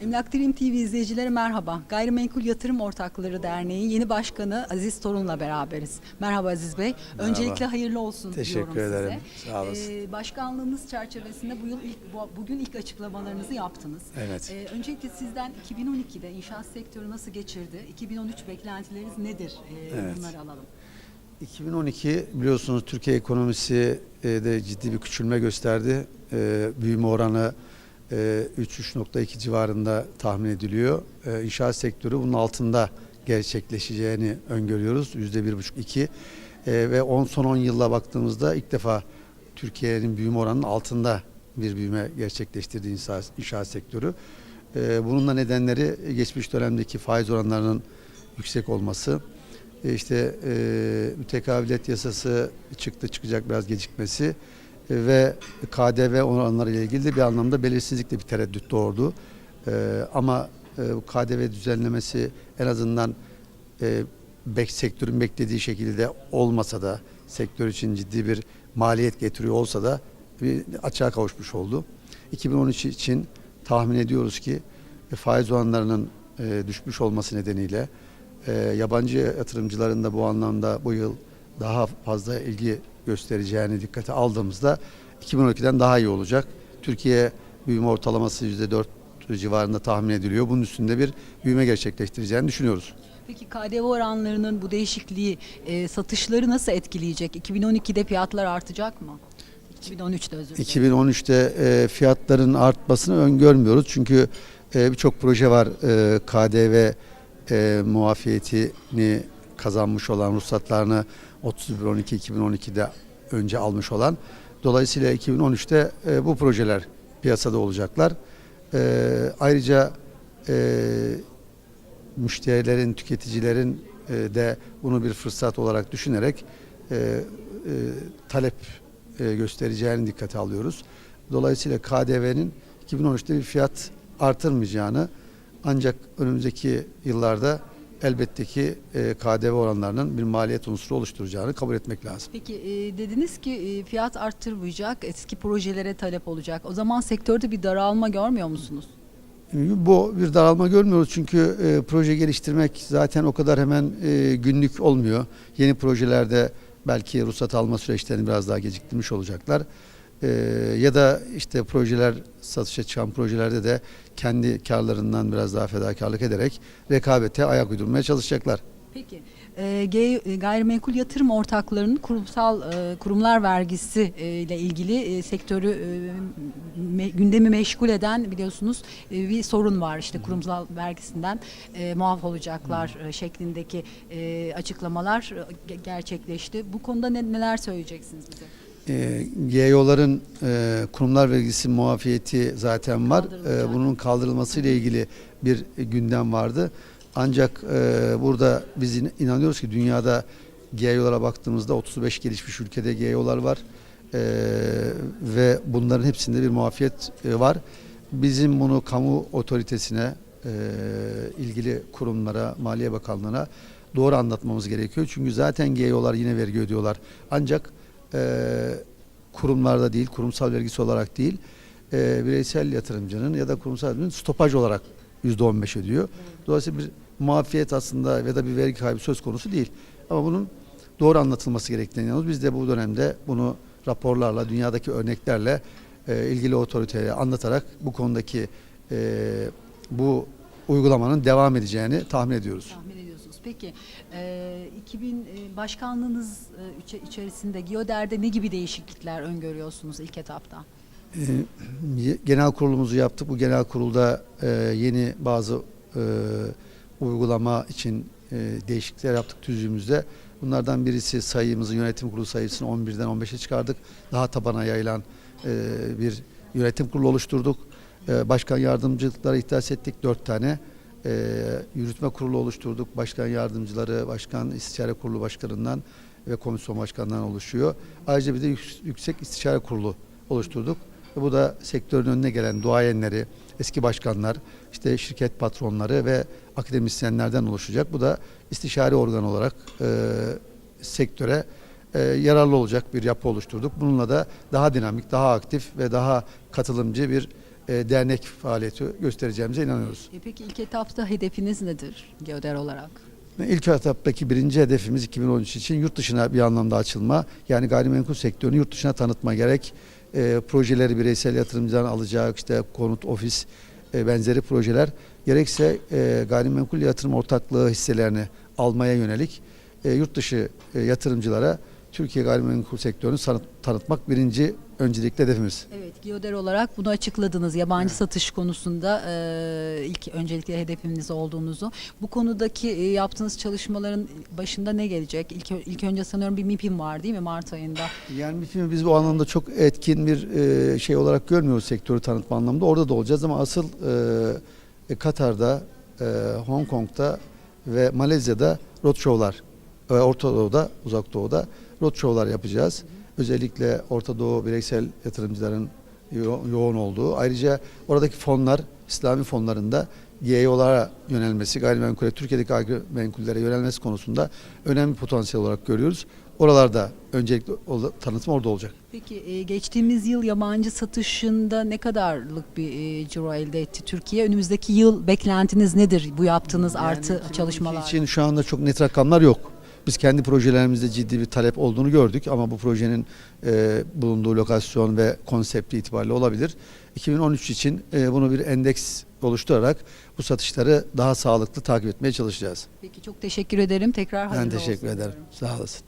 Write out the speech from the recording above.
Emlak Dream TV izleyicileri merhaba. Gayrimenkul Yatırım Ortakları Derneği yeni başkanı Aziz Torun'la beraberiz. Merhaba Aziz Bey. Öncelikle hayırlı olsun Teşekkür diyorum ederim. size. Sağ olasın. Ee, başkanlığınız çerçevesinde bu yıl ilk bu- bugün ilk açıklamalarınızı yaptınız. Evet. Ee, öncelikle sizden 2012'de inşaat sektörü nasıl geçirdi? 2013 beklentileriniz nedir? Ee, Evet. Bunları alalım. 2012 biliyorsunuz Türkiye ekonomisi e, de ciddi bir küçülme gösterdi. E, Büyüme oranı 3-3.2 civarında tahmin ediliyor. E, İnşaat sektörü bunun altında gerçekleşeceğini öngörüyoruz. %1,5-2 E, ve on, son 10 yılla baktığımızda ilk defa Türkiye'nin büyüme oranının altında bir büyüme gerçekleştirdi inşaat, inşaat sektörü. E, Bunun da nedenleri geçmiş dönemdeki faiz oranlarının yüksek olması, e, işte e, mütekabiliyet yasası çıktı çıkacak biraz gecikmesi e, ve KDV oranları ile ilgili bir anlamda belirsizlik de bir tereddüt doğurdu. E, ama e, KDV düzenlemesi en azından e, sektörün beklediği şekilde olmasa da sektör için ciddi bir maliyet getiriyor olsa da bir açığa kavuşmuş oldu. 2013 için tahmin ediyoruz ki e, faiz oranlarının düşmüş olması nedeniyle yabancı yatırımcıların da bu anlamda bu yıl daha fazla ilgi göstereceğini dikkate aldığımızda 2012'den daha iyi olacak. Türkiye büyüme ortalaması %4 civarında tahmin ediliyor. Bunun üstünde bir büyüme gerçekleştireceğini düşünüyoruz. Peki KDV oranlarının bu değişikliği e, satışları nasıl etkileyecek? 2012'de fiyatlar artacak mı? 2013'te özür dilerim. 2013'te e, fiyatların artmasını öngörmüyoruz. Çünkü e, birçok proje var e, KDV e, muafiyetini kazanmış olan ruhsatlarını 31-12-2012'de önce almış olan. Dolayısıyla 2013'te e, bu projeler piyasada olacaklar. E, ayrıca e, müşterilerin, tüketicilerin e, de bunu bir fırsat olarak düşünerek e, e, talep e, göstereceğini dikkate alıyoruz. Dolayısıyla KDV'nin 2013'te bir fiyat artırmayacağını ancak önümüzdeki yıllarda elbette ki e, KDV oranlarının bir maliyet unsuru oluşturacağını kabul etmek lazım. Peki e, dediniz ki e, fiyat arttırmayacak, eski projelere talep olacak. O zaman sektörde bir daralma görmüyor musunuz? Bu bir daralma görmüyoruz çünkü e, proje geliştirmek zaten o kadar hemen e, günlük olmuyor. Yeni projelerde belki ruhsat alma süreçlerini biraz daha geciktirmiş olacaklar. E, ya da işte projeler satışa çıkan projelerde de kendi karlarından biraz daha fedakarlık ederek rekabete ayak uydurmaya çalışacaklar. Peki e, e, gayrimenkul yatırım ortaklarının kurumsal e, kurumlar vergisi e, ile ilgili sektörü e, me- gündemi meşgul eden biliyorsunuz bir sorun var. İşte kurumsal vergisinden muaf olacaklar şeklindeki açıklamalar ge- gerçekleşti. Bu konuda ne, neler söyleyeceksiniz bize? E, GEO'ların e, kurumlar vergisi muafiyeti zaten var. E, bunun kaldırılması ile ilgili bir gündem vardı. Ancak e, burada biz in- inanıyoruz ki dünyada GEO'lara baktığımızda 35 gelişmiş ülkede GEO'lar var. E, ve bunların hepsinde bir muafiyet e, var. Bizim bunu kamu otoritesine, e, ilgili kurumlara, Maliye Bakanlığı'na doğru anlatmamız gerekiyor. Çünkü zaten GEO'lar yine vergi ödüyorlar. Ancak e, kurumlarda değil, kurumsal vergisi olarak değil, e, bireysel yatırımcının ya da kurumsal yatırımcının stopaj olarak %15 ödüyor. Dolayısıyla bir muafiyet aslında ya da bir vergi kaybı söz konusu değil. Ama bunun doğru anlatılması gerektiğine inanıyoruz. Biz de bu dönemde bunu raporlarla, dünyadaki örneklerle e, ilgili otoriteye anlatarak bu konudaki e, bu uygulamanın devam edeceğini tahmin ediyoruz. Tahmin ediyorsunuz. Peki e, 2000 e, başkanlığınız e, içe- içerisinde GİODER'de ne gibi değişiklikler öngörüyorsunuz ilk etapta? Ye- genel kurulumuzu yaptık. Bu genel kurulda e, yeni bazı e, uygulama için e, değişiklikler yaptık tüzüğümüzde. Bunlardan birisi sayımızı yönetim kurulu sayısını 11'den 15'e çıkardık. Daha tabana yayılan e, bir yönetim kurulu oluşturduk. E, başkan yardımcılıklara ihdas ettik 4 tane. E, yürütme kurulu oluşturduk. Başkan yardımcıları, başkan istişare kurulu başkanından ve komisyon başkanından oluşuyor. Ayrıca bir de yük- yüksek istişare kurulu oluşturduk. Ve bu da sektörün önüne gelen duayenleri, eski başkanlar, işte şirket patronları ve akademisyenlerden oluşacak. Bu da istişare organ olarak e, sektöre e, yararlı olacak bir yapı oluşturduk. Bununla da daha dinamik, daha aktif ve daha katılımcı bir dernek faaliyeti göstereceğimize inanıyoruz. E peki ilk etapta hedefiniz nedir Geoder olarak? İlk etaptaki birinci hedefimiz 2013 için yurt dışına bir anlamda açılma. Yani gayrimenkul sektörünü yurt dışına tanıtma gerek. E, projeleri bireysel yatırımcıdan alacak işte konut, ofis e, benzeri projeler gerekse e, gayrimenkul yatırım ortaklığı hisselerini almaya yönelik e, yurt dışı e, yatırımcılara Türkiye gayrimenkul sektörünü tanıtmak birinci öncelikli hedefimiz. Evet, Geoder olarak bunu açıkladınız. Yabancı satış konusunda e, ilk öncelikle hedefiniz olduğunuzu. Bu konudaki e, yaptığınız çalışmaların başında ne gelecek? İlk, ilk önce sanıyorum bir MIP'im var değil mi Mart ayında? Yani MİP'imi biz bu anlamda çok etkin bir e, şey olarak görmüyoruz sektörü tanıtma anlamında. Orada da olacağız ama asıl e, e, Katar'da, e, Hong Kong'da ve Malezya'da roadshow'lar, e, Orta Doğu'da, Uzak Doğu'da roadshow'lar yapacağız. Özellikle Orta Doğu bireysel yatırımcıların yo- yoğun olduğu. Ayrıca oradaki fonlar, İslami fonlarında GEO'lara yönelmesi, gayrimenkule, Türkiye'deki gayrimenkullere yönelmesi konusunda önemli potansiyel olarak görüyoruz. Oralarda öncelikle o- tanıtım orada olacak. Peki e, geçtiğimiz yıl yabancı satışında ne kadarlık bir e, ciro elde etti Türkiye? Önümüzdeki yıl beklentiniz nedir bu yaptığınız artı 2012 çalışmalar? için şu anda çok net rakamlar yok. Biz kendi projelerimizde ciddi bir talep olduğunu gördük ama bu projenin e, bulunduğu lokasyon ve konsepti itibariyle olabilir. 2013 için e, bunu bir endeks oluşturarak bu satışları daha sağlıklı takip etmeye çalışacağız. Peki çok teşekkür ederim. Tekrar Ben hayırlı teşekkür olsun ederim. diyorum. Sağ olasın.